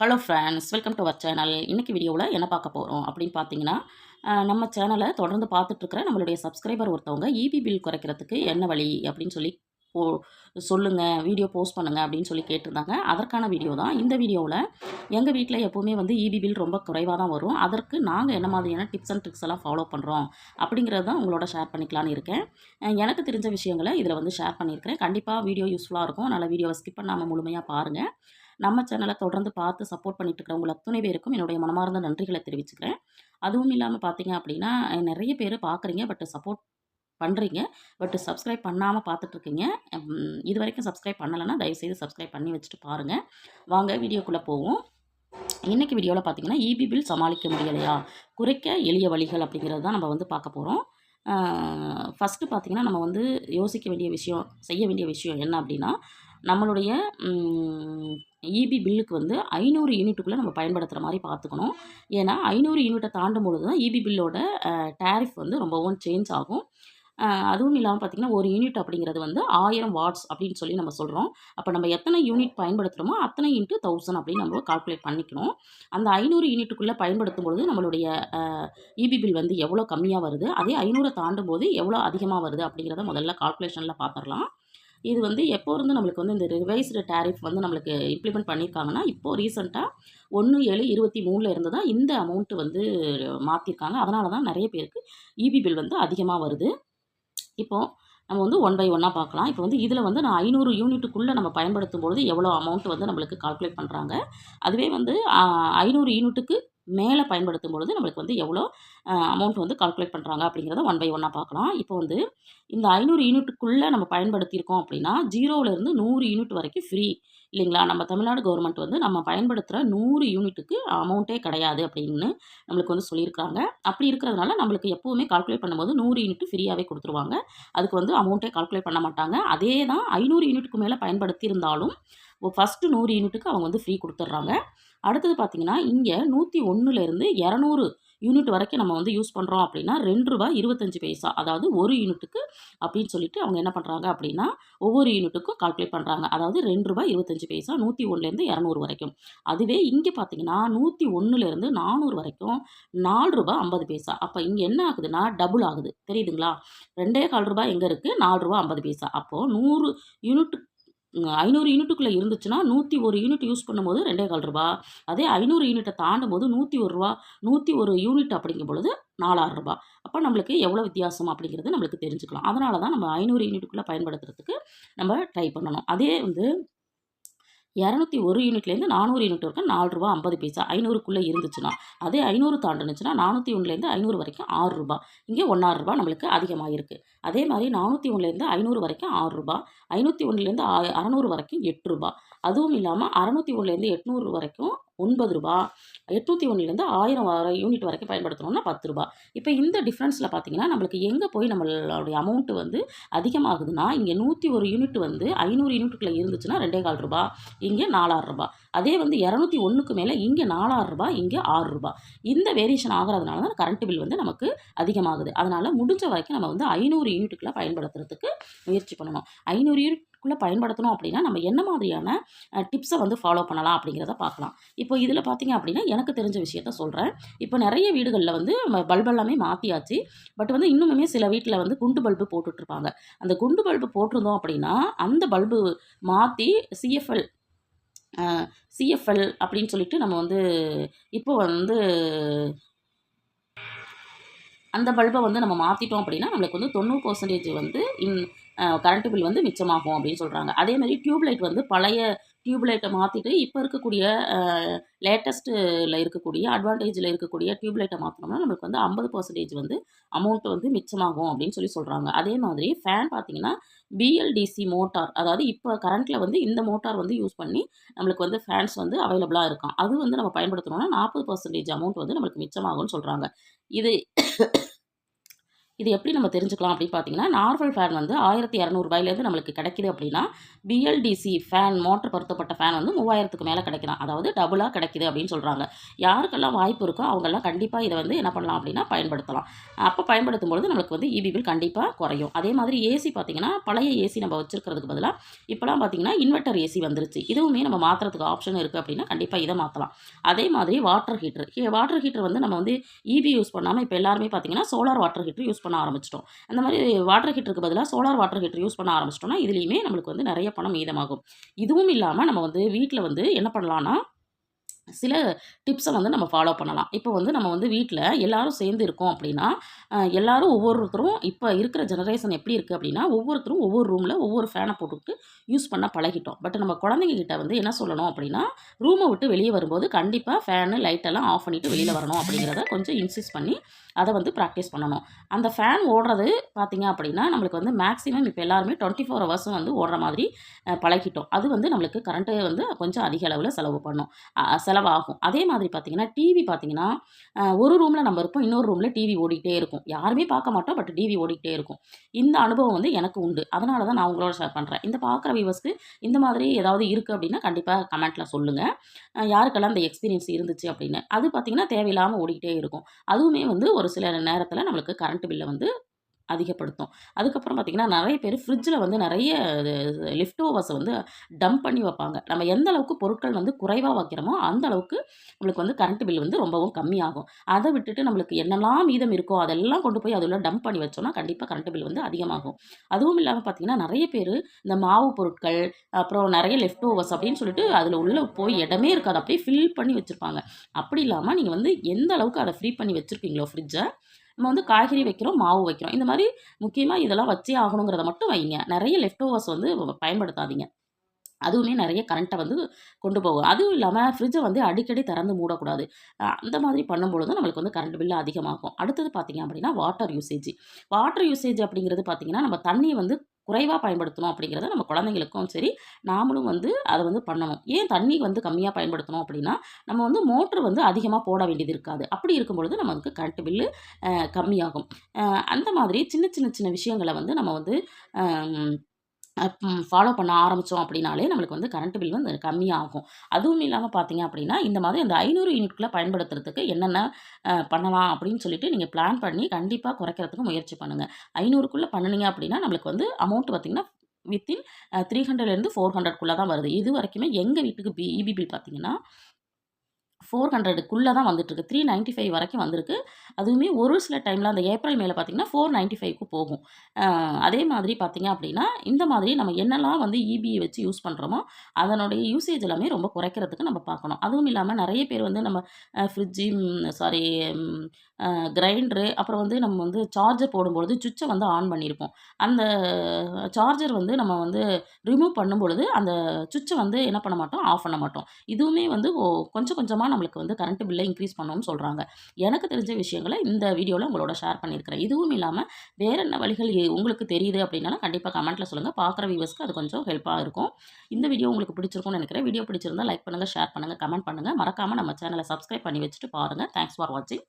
Hello friends welcome to our channel இன்றைக்கி வீடியோவில் என்ன பார்க்க போகிறோம் அப்படின்னு பார்த்தீங்கன்னா நம்ம சேனலை தொடர்ந்து பார்த்துட்ருக்கிற நம்மளுடைய சப்ஸ்கிரைபர் ஒருத்தவங்க இபி பில் குறைக்கிறதுக்கு என்ன வழி அப்படின்னு சொல்லி போ சொல்லுங்கள் வீடியோ போஸ்ட் பண்ணுங்கள் அப்படின்னு சொல்லி கேட்டிருந்தாங்க. அதற்கான வீடியோ தான். இந்த வீடியோவில் எங்கள் வீட்டில் எப்போவுமே வந்து இபி பில் ரொம்ப குறைவாக தான் வரும். அதற்கு நாங்கள் என்ன மாதிரியான டிப்ஸ் அண்ட் ட்ரிக்ஸ் எல்லாம் ஃபாலோ பண்ணுறோம் அப்படிங்கிறது தான் உங்களோட ஷேர் பண்ணிக்கலான்னு இருக்கேன். எனக்கு தெரிஞ்ச விஷயங்களை இதில் வந்து ஷேர் பண்ணியிருக்கிறேன். கண்டிப்பாக வீடியோ யூஸ்ஃபுல்லாக இருக்கும். அதனால் வீடியோவை ஸ்கிப் பண்ணாமல் முழுமையாக பாருங்கள் நம்ம சேனலை தொடர்ந்து பார்த்து சப்போர்ட் பண்ணிட்டு இருக்கிறவங்க அத்துணை பேருக்கும் என்னுடைய மனமார்ந்த நன்றிகளை தெரிவிச்சுக்கிறேன். அதுவும் இல்லாமல் பார்த்தீங்க அப்படின்னா நிறைய பேர் பார்க்குறீங்க பட் சப்போர்ட் பண்ணுறீங்க பட் சப்ஸ்கிரைப் பண்ணாமல் பார்த்துட்ருக்கீங்க இது வரைக்கும் சப்ஸ்கிரைப் பண்ணலைன்னா தயவுசெய்து சப்ஸ்கிரைப் பண்ணி வச்சுட்டு பாருங்கள் வாங்க வீடியோக்குள்ளே போவோம். இன்றைக்கி வீடியோவில் பார்த்தீங்கன்னா இபி பில் சமாளிக்க முடியலையா? குறைக்க எளிய வழிகள் அப்படிங்கிறது தான் நம்ம வந்து பார்க்க போகிறோம் ஃபஸ்ட்டு பார்த்தீங்கன்னா நம்ம வந்து யோசிக்க வேண்டிய விஷயம் செய்ய வேண்டிய விஷயம் என்ன அப்படின்னா நம்மளுடைய இபி பில்லுக்கு வந்து ஐநூறு யூனிட்டுக்குள்ளே நம்ம பயன்படுத்துகிற மாதிரி பார்த்துக்கணும். ஏன்னா ஐநூறு யூனிட்டை தாண்டும் பொழுது தான் இபி பில்லோட டேரிஃப் வந்து ரொம்பவும் சேஞ்ச் ஆகும். அதுவும் இல்லாமல் பார்த்திங்கன்னா ஒரு யூனிட் அப்படிங்கிறது வந்து ஆயிரம் வாட்ஸ் அப்படின்னு சொல்லி நம்ம சொல்கிறோம் அப்போ நம்ம எத்தனை யூனிட் பயன்படுத்துகிறோமோ அத்தனை இன்ட்டு தௌசண்ட் அப்படின்னு நம்ம கால்குலேட் பண்ணிக்கணும். அந்த ஐநூறு யூனிட்டுக்குள்ளே பயன்படுத்தும் பொழுது நம்மளுடைய இபி பில் வந்து எவ்வளோ கம்மியாக வருது அதே ஐநூறை தாண்டும் போது எவ்வளோ அதிகமாக வருது அப்படிங்கிறத முதல்ல கால்குலேஷனில் பார்த்துடலாம் இது வந்து எப்போ இருந்து நம்மளுக்கு வந்து இந்த ரிவைஸ்டு டேரிஃப் வந்து நம்மளுக்கு இம்ப்ளிமெண்ட் பண்ணியிருக்காங்கன்னா இப்போது ரீசெண்டாக ஒன்று ஏழு இருபத்தி மூணில் இருந்து தான் இந்த அமௌண்ட்டு வந்து மாற்றிருக்காங்க அதனால தான் நிறைய பேருக்கு இபி பில் வந்து அதிகமாக வருது. இப்போது நம்ம வந்து ஒன் பை ஒன்னாக பார்க்கலாம். இப்போ வந்து இதில் வந்து நான் ஐநூறு யூனிட்டுக்குள்ளே நம்ம பயன்படுத்தும் பொழுது எவ்வளோ அமௌண்ட் வந்து நம்மளுக்கு கால்குலேட் பண்ணுறாங்க அதுவே வந்து ஐநூறு யூனிட்டுக்கு மேலே பயன்படுத்தும் பொழுது நம்மளுக்கு வந்து எவ்வளோ அமௌண்ட் வந்து கால்குலேட் பண்ணுறாங்க அப்படிங்கிறத ஒன் பை ஒன்னாக பார்க்கலாம். இப்போ வந்து இந்த ஐநூறு யூனிட்டுக்குள்ளே நம்ம பயன்படுத்தியிருக்கோம் அப்படின்னா ஜீரோவிலேருந்து நூறு யூனிட் வரைக்கும் ஃப்ரீ இல்லைங்களா? நம்ம தமிழ்நாடு கவர்மெண்ட் வந்து நம்ம பயன்படுத்துகிற நூறு யூனிட்டுக்கு அமௌண்ட்டே கிடையாது அப்படின்னு நம்மளுக்கு வந்து சொல்லியிருக்காங்க. அப்படி இருக்கிறதுனால நம்மளுக்கு எப்போவுமே கால்குலேட் பண்ணும்போது நூறு யூனிட் ஃப்ரீயாகவே கொடுத்துருவாங்க. அதுக்கு வந்து அமௌண்ட்டே கால்குலேட் பண்ண மாட்டாங்க. அதே தான் ஐநூறு யூனிட்டுக்கு மேலே பயன்படுத்தியிருந்தாலும் ஃபஸ்ட்டு நூறு யூனிட்டுக்கு அவங்க வந்து ஃப்ரீ கொடுத்துட்றாங்க. அடுத்தது பார்த்திங்கன்னா இங்கே நூற்றி ஒன்றுலேருந்து இரநூறு யூனிட் வரைக்கும் நம்ம வந்து யூஸ் பண்ணுறோம் அப்படின்னா ரெண்டு ரூபா இருபத்தஞ்சி பைசா அதாவது ஒரு யூனிட்டுக்கு அப்படின்னு சொல்லிட்டு அவங்க என்ன பண்ணுறாங்க அப்படின்னா ஒவ்வொரு யூனிட்டுக்கும் கால்குலேட் பண்ணுறாங்க அதாவது ரெண்டு ரூபா இருபத்தஞ்சி பைசா நூற்றி ஒன்றுலேருந்து இரநூறு வரைக்கும். அதுவே இங்கே பார்த்தீங்கன்னா நூற்றி ஒன்றுலேருந்து நானூறு வரைக்கும் நாலு ரூபா ஐம்பது பைசா. அப்போ இங்கே என்ன ஆகுதுன்னா டபுள் ஆகுது. தெரியுதுங்களா? ரெண்டே கால் ரூபா எங்கே இருக்குது நாலு ரூபா ஐம்பது பைசா. அப்போது நூறு யூனிட் ஐநூறு யூனிட்டுக்குள்ளே இருந்துச்சுன்னா நூற்றி ஒரு யூனிட் யூஸ் பண்ணும்போது ரெண்டே கால் ரூபா. அதே ஐநூறு யூனிட்டை தாண்டும் போது நூற்றி ஒரு ரூபா நூற்றி ஒரு யூனிட் அப்படிங்கும் பொழுது நாலாயிரம் ரூபா. அப்போ நம்மளுக்கு எவ்வளோ வித்தியாசம் அப்படிங்கிறது நம்மளுக்கு தெரிஞ்சுக்கலாம். அதனால தான் நம்ம ஐநூறு யூனிட்டுக்குள்ளே பயன்படுத்துறதுக்கு நம்ம ட்ரை பண்ணணும். அதே வந்து இரநூத்தி ஒரு யூனிட்லேருந்து நானூறு யூனிட் வரைக்கும் நாலு ரூபா ஐம்பது பைசா ஐநூறுக்குள்ளே இருந்துச்சுன்னா அதே ஐநூறு தாண்டுனுச்சுன்னா நானூற்றி ஒன்றுலேருந்து ஐநூறு வரைக்கும் ஆறு ரூபா. இங்கே ஒன்றாறு ரூபா நம்மளுக்கு அதிகமாக இருக்குது அதே மாதிரி நானூற்றி ஒன்றுலேருந்து ஐநூறு வரைக்கும் ஆறு ரூபா ஐநூற்றி ஒன்றுலேருந்து அறநூறு வரைக்கும் எட்டு ரூபா. அதுவும் இல்லாமல் அறநூற்றி ஒன்றுலேருந்து எட்நூறு வரைக்கும் ஒன்பது ரூபா. எட்நூற்றி ஒன்றுலேருந்து ஆயிரம் வரை யூனிட் வரைக்கும் பயன்படுத்தணும்னா பத்து ரூபா. இப்போ இந்த டிஃப்ரென்ஸில் பார்த்தீங்கன்னா நம்மளுக்கு எங்கே போய் நம்மளுடைய அமௌண்ட்டு வந்து அதிகமாகுதுன்னா இங்கே நூற்றி ஒரு யூனிட் வந்து ஐநூறு யூனிட்டுக்குள்ளே இருந்துச்சுன்னா ரெண்டே கால் ரூபா இங்கே நாலாயிரம் ரூபா. அதே வந்து இரநூத்தி ஒன்றுக்கு மேலே இங்கே நாலாயிரம் ரூபா இங்கே ஆறு ரூபா. இந்த வேரியேஷன் ஆகிறதுனால தான் கரண்ட் பில் வந்து நமக்கு அதிகமாகுது. அதனால் முடிஞ்ச வரைக்கும் நம்ம வந்து ஐநூறு யூனிட்டுக்குள்ளே பயன்படுத்துறதுக்கு முயற்சி பண்ணணும். ஐநூறு யூனிட் குள்ளே பயன்படுத்தணும் அப்படின்னா நம்ம என்ன மாதிரியான டிப்ஸை வந்து ஃபாலோ பண்ணலாம் அப்படிங்கிறத பார்க்கலாம். இப்போ இதில் பார்த்தீங்க அப்படின்னா எனக்கு தெரிஞ்ச விஷயத்த சொல்கிறேன் இப்போ நிறைய வீடுகளில் வந்து பல்ப் எல்லாமே மாற்றியாச்சு பட் வந்து இன்னுமுமே சில வீட்டில் வந்து குண்டு பல்பு போட்டுட்ருப்பாங்க. அந்த குண்டு பல்பு போட்டிருந்தோம் அப்படின்னா அந்த பல்பு மாற்றி சிஎஃப்எல் சிஎஃப்எல் அப்படின்னு சொல்லிட்டு நம்ம வந்து இப்போ வந்து அந்த பல்பை வந்து நம்ம மாற்றிட்டோம் அப்படின்னா நம்மளுக்கு வந்து தொண்ணூறு பர்சன்டேஜ் வந்து இன் கரண்ட் பில் வந்து மிச்சமாகும் அப்படின்னு சொல்கிறாங்க அதே மாதிரி டியூப்லைட் வந்து பழைய டியூப்லைட்டை மாற்றிட்டு இப்போ இருக்கக்கூடிய லேட்டஸ்ட்டில் இருக்கக்கூடிய அட்வான்டேஜில் இருக்கக்கூடிய டியூப்லைட்டை மாற்றினோம்னா நம்மளுக்கு வந்து ஐம்பது பர்சன்டேஜ் வந்து அமௌண்ட் வந்து மிச்சமாகும் அப்படின்னு சொல்லி சொல்கிறாங்க அதே மாதிரி ஃபேன் பார்த்தீங்கன்னா பிஎல்டிசி மோட்டார் அதாவது இப்போ கரண்ட்டில் வந்து இந்த மோட்டார் வந்து யூஸ் பண்ணி நம்மளுக்கு வந்து ஃபேன்ஸ் வந்து அவைலபிளாக இருக்கும். அது வந்து நம்ம பயன்படுத்தணும்னா நாற்பது பர்சன்டேஜ் அமௌண்ட் வந்து நம்மளுக்கு மிச்சமாகும்னு சொல்கிறாங்க இது இது எப்படி நம்ம தெரிஞ்சுக்கலாம் அப்படின்னு பார்த்தீங்கன்னா நார்மல் ஃபேன் வந்து ஆயிரத்தி இரநூறுபாயிலேருந்து நம்மளுக்கு கிடைக்குது அப்படின்னா பிஎல்டிசி ஃபேன் மோட்டர் பொருத்தப்பட்ட ஃபேன் வந்து மூவாயிரத்துக்கு மேலே கிடைக்கலாம். அதாவது டபுளாக கிடைக்குது அப்படின்னு சொல்கிறாங்க யாருக்கெல்லாம் வாய்ப்பு இருக்கோ அவங்கெல்லாம் கண்டிப்பாக இதை வந்து என்ன பண்ணலாம் அப்படின்னா பயன்படுத்தலாம். அப்போ பயன்படுத்தும் பொழுது நம்மளுக்கு வந்து இபி பில் கண்டிப்பாக குறையும். அதே மாதிரி ஏசி பார்த்தீங்கன்னா பழைய ஏசி நம்ம வச்சுருக்கிறதுக்கு பதிலாக இப்போலாம் பார்த்தீங்கன்னா இன்வெர்டர் ஏசி வந்துருச்சு. இதுவுமே நம்ம மாற்றுறதுக்கு ஆப்ஷன் இருக்குது அப்படின்னா கண்டிப்பாக இதை மாற்றலாம் அதே மாதிரி வாட்டர் ஹீட்டர் வாட்டர் ஹீட்டர் வந்து நம்ம வந்து இபி யூஸ் பண்ணாமல் இப்போ எல்லாருமே பார்த்தீங்கன்னா சோலார் வாட்டர் ஹீட்டர் யூஸ் பண்ண ஆரம்பிச்சிட்டோம். அந்த மாதிரி வாட்டர் ஹீட்டருக்கு பதிலாக சோலார் வாட்டர் ஹீட்டர் யூஸ் பண்ண ஆரம்பிச்சிட்டோம்னா இதுலேயுமே நம்மளுக்கு வந்து நிறைய பணம் மீதமாகும். இதுவும் இல்லாமல் நம்ம வந்து வீட்டில் வந்து என்ன பண்ணலான்னா சில டிப்ஸை வந்து நம்ம ஃபாலோ பண்ணலாம். இப்போ வந்து நம்ம வந்து வீட்டில் எல்லாரும் சேர்ந்து இருக்கோம் அப்படின்னா எல்லாரும் ஒவ்வொருத்தரும் இப்போ இருக்கிற ஜெனரேஷன் எப்படி இருக்குது அப்படின்னா ஒவ்வொருத்தரும் ஒவ்வொரு ரூமில் ஒவ்வொரு ஃபேனை போட்டுக்கிட்டு யூஸ் பண்ண பழகிட்டோம். பட் நம்ம குழந்தைங்ககிட்ட வந்து என்ன சொல்லணும் அப்படின்னா ரூமை விட்டு வெளியே வரும்போது கண்டிப்பாக ஃபேனு லைட்டெல்லாம் ஆஃப் பண்ணிவிட்டு வெளியில் வரணும் அப்படிங்கிறத கொஞ்சம் இன்சிஸ்ட் பண்ணி அதை வந்து ப்ராக்டிஸ் பண்ணணும். அந்த ஃபேன் ஓடுறது பார்த்திங்க அப்படின்னா நம்மளுக்கு வந்து மேக்ஸிமம் இப்போ எல்லாருமே டுவெண்ட்டி ஃபோர் ஹவர்ஸும் வந்து ஓடுற மாதிரி பழகிட்டோம். அது வந்து நம்மளுக்கு கரண்ட்டு வந்து கொஞ்சம் அதிக அளவில் செலவு பண்ணும். செலவு செலவாகும். அதே மாதிரி பார்த்தீங்கன்னா டிவி பார்த்தீங்கன்னா ஒரு ரூமில் நம்ம இருப்போம் இன்னொரு ரூமில் டிவி ஓடிக்கிட்டே இருக்கும். யாருமே பார்க்க மாட்டோம் பட் டிவி ஓடிக்கிட்டே இருக்கும். இந்த அனுபவம் வந்து எனக்கு உண்டு. அதனால தான் நான் உங்களோட ஷேர் பண்ணுறேன் இந்த பார்க்குற வியூவர்ஸ்க்கு இந்த மாதிரி ஏதாவது இருக்குது அப்படின்னா கண்டிப்பாக கமெண்ட்டில் சொல்லுங்கள் யாருக்கெல்லாம் அந்த எக்ஸ்பீரியன்ஸ் இருந்துச்சு அப்படின்னு. அது பார்த்தீங்கன்னா தேவையில்லாமல் ஓடிக்கிட்டே இருக்கும். அதுவுமே வந்து ஒரு சில நேரத்தில் நம்மளுக்கு கரண்ட் பில்லை வந்து அதிகப்படுத்தும். அதுக்கப்புறம் பார்த்திங்கன்னா நிறைய பேர் ஃப்ரிட்ஜில் வந்து நிறைய லிஃப்ட் ஓவர்ஸை வந்து டம்ப் பண்ணி வைப்பாங்க. நம்ம எந்த அளவுக்கு பொருட்கள் வந்து குறைவாக வைக்கிறோமோ அந்த அளவுக்கு நம்மளுக்கு வந்து கரண்ட் பில் வந்து ரொம்பவும் கம்மியாகும். அதை விட்டுட்டு நம்மளுக்கு என்னெல்லாம் மீதம் இருக்கோ அதெல்லாம் கொண்டு போய் அதில் டம்ப் பண்ணி வச்சோம்னா கண்டிப்பாக கரண்ட் பில் வந்து அதிகமாகும். அதுவும் இல்லாமல் பார்த்திங்கன்னா நிறைய பேர் இந்த மாவு பொருட்கள் அப்புறம் நிறைய லெஃப்ட் ஓவர்ஸ் அப்படின்னு சொல்லிட்டு அதில் உள்ள போய் இடமே இருக்காது. அப்படியே ஃபில் பண்ணி வச்சுருப்பாங்க. அப்படி இல்லாமல் நீங்கள் வந்து எந்த அளவுக்கு அதை ஃப்ரீ பண்ணி வச்சுருக்கீங்களோ ஃப்ரிட்ஜை நம்ம வந்து காய்கறி வைக்கிறோம் மாவு வைக்கிறோம். இந்த மாதிரி முக்கியமாக இதெல்லாம் வச்சே ஆகணுங்கிறத மட்டும் வைங்க. நிறைய லெஃப்ட் ஓவர்ஸ் வந்து பயன்படுத்தாதீங்க. அதுவுமே நிறைய கரண்ட்டை வந்து கொண்டு போகும். அதுவும் இல்லாமல் ஃப்ரிட்ஜை வந்து அடிக்கடி திறந்து மூடக்கூடாது. அந்த மாதிரி பண்ணும்பொழுது நம்மளுக்கு வந்து கரண்ட் பில்லு அதிகமாகும். அடுத்தது பார்த்திங்க அப்படின்னா வாட்டர் யூசேஜ் வாட்டர் யூசேஜ் அப்படிங்கிறது பார்த்திங்கன்னா நம்ம தண்ணியை வந்து குறைவாக பயன்படுத்தணும் அப்படிங்கிறத நம்ம குழந்தைங்களுக்கும் சரி நாமளும் வந்து அதை வந்து பண்ணணும். ஏன் தண்ணி வந்து கம்மியாக பயன்படுத்தணும் அப்படின்னா நம்ம வந்து மோட்ரு வந்து அதிகமாக போட வேண்டியது இருக்காது. அப்படி இருக்கும் பொழுது நமக்கு கரண்ட் பில்லு கம்மியாகும். அந்த மாதிரி சின்ன சின்ன சின்ன விஷயங்களை வந்து நம்ம வந்து ஃபாலோ பண்ண ஆரம்பித்தோம் அப்படின்னாலே நம்மளுக்கு வந்து கரண்ட் பில் வந்து கம்மியாகும். அதுவும் இல்லாமல் பார்த்தீங்க அப்படின்னா இந்த மாதிரி அந்த ஐநூறு யூனிட்குள்ளே பயன்படுத்துறதுக்கு என்னென்ன பண்ணலாம் அப்படின்னு சொல்லிட்டு நீங்கள் பிளான் பண்ணி கண்டிப்பாக குறைக்கிறதுக்கு முயற்சி பண்ணுங்கள் ஐநூறுக்குள்ளே பண்ணுங்க அப்படின்னா நம்மளுக்கு வந்து அமௌண்ட் பார்த்திங்கன்னா வித்தின் த்ரீ ஹண்ட்ரட்லேருந்து ஃபோர் ஹண்ட்ரட்குள்ளே தான் வருது. இது வரைக்குமே எங்கள் வீட்டுக்கு பி இபி பில் பார்த்தீங்கன்னா ஃபோர் ஹண்ட்ரடுக்குள்ளே தான் வந்துட்டுருக்கு. த்ரீ நைன்ட்டி ஃபைவ் வரைக்கும் வந்திருக்கு. அதுவுமே ஒரு சில டைமில் அந்த ஏப்ரல் மேலே பார்த்தீங்கன்னா ஃபோர் நைன்ட்டி ஃபைவ்க்கு போகும். அதே மாதிரி பார்த்திங்க அப்படின்னா இந்த மாதிரி நம்ம என்னெல்லாம் வந்து இபிஐ வச்சு யூஸ் பண்ணுறோமோ அதனுடைய யூசேஜ் எல்லாமே ரொம்ப குறைக்கிறதுக்கு நம்ம பார்க்கணும். அதுவும் இல்லாமல் நிறைய பேர் வந்து நம்ம ஃப்ரிட்ஜு சாரி கிரைண்டரு அப்புறம் வந்து நம்ம வந்து சார்ஜர் போடும்பொழுது சுவிட்சை வந்து ஆன் பண்ணியிருப்போம். அந்த சார்ஜர் வந்து நம்ம வந்து ரிமூவ் பண்ணும்பொழுது அந்த சுவிட்சை வந்து என்ன பண்ண மாட்டோம்? ஆஃப் பண்ண மாட்டோம். இதுவுமே வந்து ஓ- கொஞ்சம் கொஞ்சமாக நம்ம நம்மளுக்கு வந்து கரண்ட் பில்லை இன்க்ரீஸ் பண்ணணும்னு சொல்கிறாங்க எனக்கு தெரிஞ்ச விஷயங்களை இந்த வீடியோவில் உங்களோட ஷேர் பண்ணியிருக்கிறேன். இதுவும் இல்லாமல் வேறு என்ன வழிகள் உங்களுக்கு தெரியுது அப்படின்னாலும் கண்டிப்பாக கமெண்ட்டில் சொல்லுங்கள் பார்க்குற வியூவர்ஸ்க்கு அது கொஞ்சம் ஹெல்ப்பாக இருக்கும். இந்த வீடியோ உங்களுக்கு பிடிச்சிருக்கும்னு நினைக்கிறேன். வீடியோ பிடிச்சிருந்தா லைக் பண்ணுங்கள் ஷேர் பண்ணுங்கள் கமெண்ட் பண்ணுங்கள் மறக்காமல் நம்ம சேனலை சப்ஸ்கிரைப் பண்ணி வச்சுட்டு பாருங்கள் தேங்க்ஸ் ஃபார் வாட்சிங்